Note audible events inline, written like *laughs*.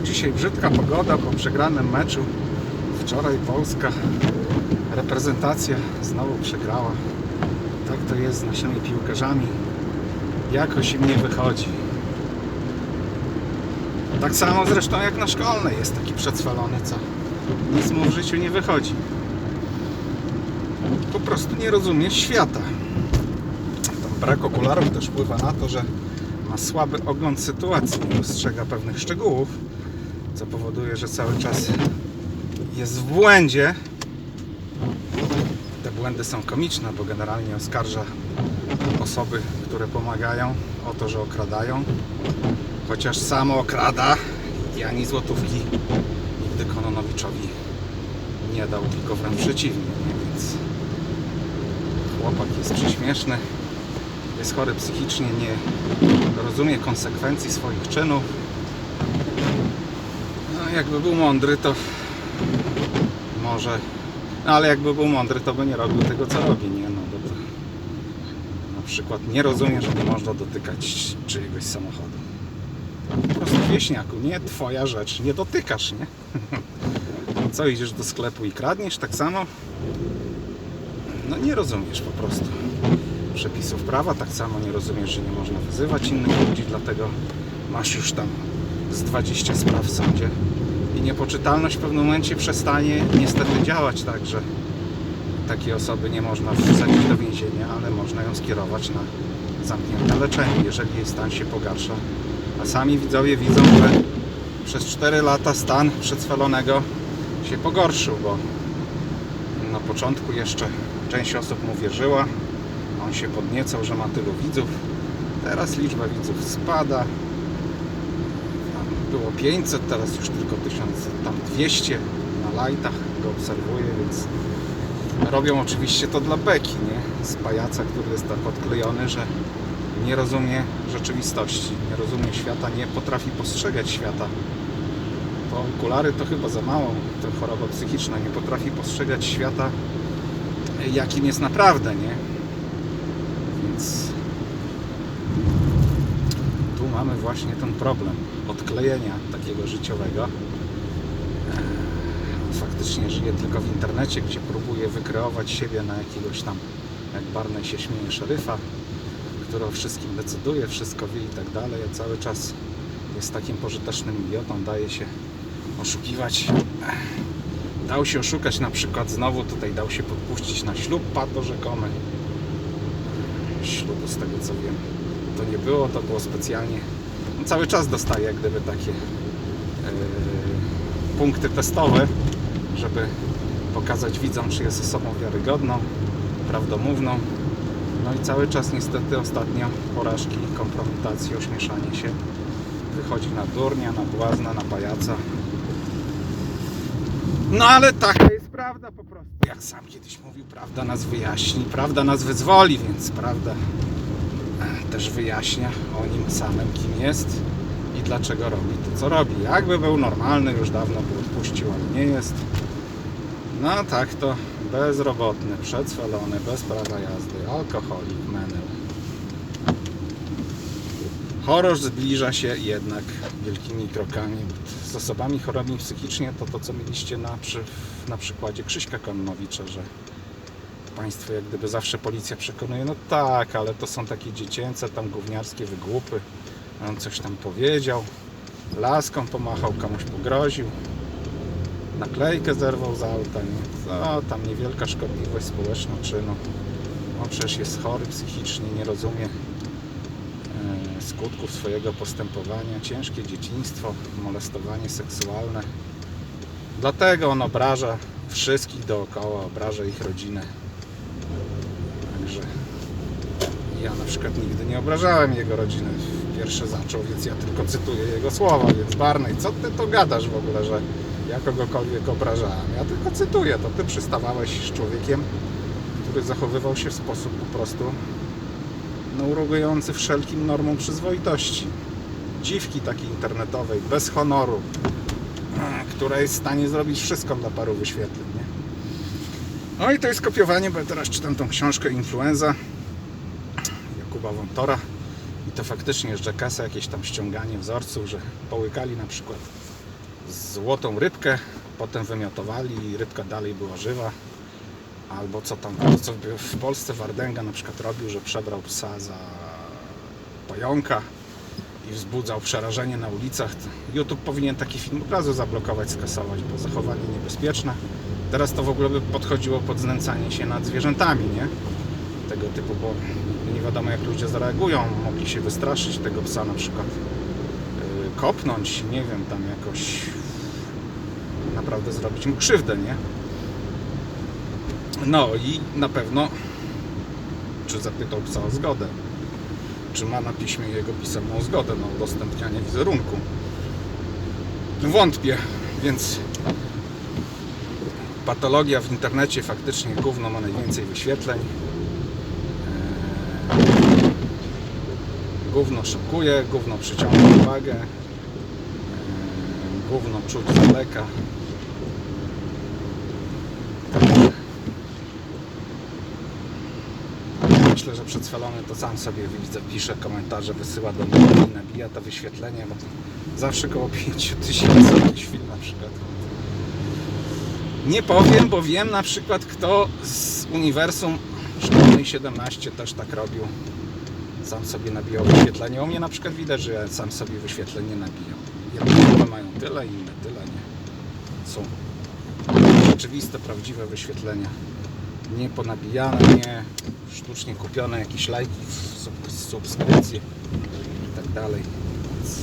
dzisiaj brzydka pogoda po przegranym meczu. Wczoraj Polska reprezentacja znowu przegrała. Tak to jest z naszymi piłkarzami. Jakoś im nie wychodzi. Tak samo zresztą jak na szkolnej jest taki przedswalony, co nic mu w życiu nie wychodzi. Po prostu nie rozumie świata. Brak okularów też wpływa na to, że ma słaby ogląd sytuacji, nie dostrzega pewnych szczegółów, co powoduje, że cały czas jest w błędzie. Te błędy są komiczne, bo generalnie oskarża osoby, które pomagają o to, że okradają. Chociaż samo okrada i ani złotówki nigdy Kononowiczowi nie dał, tylko wręcz przeciwnie. nie? Więc chłopak jest prześmieszny, jest chory psychicznie, nie rozumie konsekwencji swoich czynów. No, jakby był mądry, to może. No, ale jakby był mądry, to by nie robił tego, co robi, nie? No, bo to na przykład nie rozumie, że nie można dotykać czyjegoś samochodu. Po prostu wieśniaku, nie twoja rzecz, nie dotykasz, nie? *laughs* Co, idziesz do sklepu i kradniesz tak samo? No nie rozumiesz po prostu przepisów prawa, tak samo nie rozumiesz, że nie można wyzywać innych ludzi, dlatego masz już tam z 20 spraw w sądzie i niepoczytalność w pewnym momencie przestanie niestety działać tak, że takiej osoby nie można wsadzić do więzienia, ale można ją skierować na zamknięte leczenie, jeżeli jej stan się pogarsza. A sami widzowie widzą, że przez 4 lata stan przedswalonego się pogorszył, bo na początku jeszcze część osób mu wierzyła, on się podniecał, że ma tylu widzów. Teraz liczba widzów spada. Było 500, teraz już tylko 1000, tam 200 na lajtach go obserwuję, więc robią oczywiście to dla beki, nie? Z pajaca, który jest tak odklejony, że nie rozumie rzeczywistości, nie rozumie świata, nie potrafi postrzegać świata. To okulary to chyba za mało, to choroba psychiczna, nie potrafi postrzegać świata jakim jest naprawdę, nie? Więc tu mamy właśnie ten problem odklejenia takiego życiowego. Eee, Faktycznie żyje tylko w internecie, gdzie próbuje wykreować siebie na jakiegoś tam, jak Barney się śmieje, szeryfa, który o wszystkim decyduje, wszystko wie i tak dalej, a cały czas jest takim pożytecznym idiotą, daje się oszukiwać. Dał się oszukać na przykład znowu tutaj dał się podpuścić na ślub pato rzekomy ślubu, z tego co wiem. To nie było, to było specjalnie. Cały czas dostaje jak gdyby takie e, punkty testowe, żeby pokazać widzom, czy jest osobą wiarygodną, prawdomówną. No i cały czas niestety ostatnio porażki, kompromitacje, ośmieszanie się wychodzi na durnia, na błazna, na pajaca. No ale taka jest prawda po prostu. Jak sam kiedyś mówił, prawda nas wyjaśni, prawda nas wyzwoli, więc prawda też wyjaśnia o nim samym, kim jest i dlaczego robi to, co robi. Jakby był normalny, już dawno by odpuścił, ale nie jest. No tak to bezrobotny, przedswalony, bez prawa jazdy, alkoholik, menel. Horror zbliża się jednak wielkimi krokami. Z osobami chorobymi psychicznie to to, co mieliście na, przy, na przykładzie Krzyśka Kononowicza, że państwo jak gdyby zawsze policja przekonuje, no tak, ale to są takie dziecięce, tam gówniarskie wygłupy. On coś tam powiedział, laską pomachał, komuś pogroził, naklejkę zerwał z auta, nie? No, tam niewielka szkodliwość społeczna czynu. On przecież jest chory psychicznie, nie rozumie e, skutków swojego postępowania, ciężkie dzieciństwo, molestowanie seksualne. Dlatego on obraża wszystkich dookoła, obraża ich rodzinę. Także ja na przykład nigdy nie obrażałem jego rodziny. Pierwszy zaczął, więc ja tylko cytuję jego słowa, więc Barney, co ty to gadasz w ogóle, że ja kogokolwiek obrażałem? Ja tylko cytuję, to ty przystawałeś z człowiekiem, który zachowywał się w sposób po prostu no, urugujący wszelkim normom przyzwoitości. Dziwki takiej internetowej, bez honoru, która jest w stanie zrobić wszystko dla paru wyświetleń. Nie? No i to jest kopiowanie, bo ja teraz czytam tą książkę Influenza Jakuba Wątora i to faktycznie jest Jackasa, jakieś tam ściąganie wzorców, że połykali na przykład złotą rybkę, potem wymiotowali i rybka dalej była żywa. Albo co tam, to co w- Polsce Wardenga na przykład robił, że przebrał psa za pająka i wzbudzał przerażenie na ulicach. YouTube powinien taki film od razu zablokować, skasować, bo zachowanie niebezpieczne. Teraz to w ogóle by podchodziło pod znęcanie się nad zwierzętami, nie? Tego typu, bo nie wiadomo jak ludzie zareagują. Mogli się wystraszyć tego psa na przykład yy, kopnąć, nie wiem, tam jakoś naprawdę zrobić mu krzywdę, nie? No i na pewno czy zapytał psa o zgodę czy ma na piśmie jego pisemną zgodę na udostępnianie wizerunku. Wątpię, więc patologia w internecie faktycznie gówno ma najwięcej wyświetleń. Eee, Gówno szokuje, gówno przyciąga uwagę, eee, gówno czuć z daleka. Myślę, że przedswalony to sam sobie widzę, pisze komentarze, wysyła do mnie i nabija to wyświetlenie, bo to zawsze koło 5000 jakiś film na przykład. Nie powiem, bo wiem na przykład kto z uniwersum Szkolnej 17 też tak robił. Sam sobie nabijał wyświetlenie. U mnie na przykład widać, że ja sam sobie wyświetlenie nabijam. Jedne mają tyle, inne tyle, nie. Są rzeczywiste, prawdziwe wyświetlenia nie ponabijane, nie sztucznie kupione jakieś lajki, sub- subskrypcje i tak dalej. Więc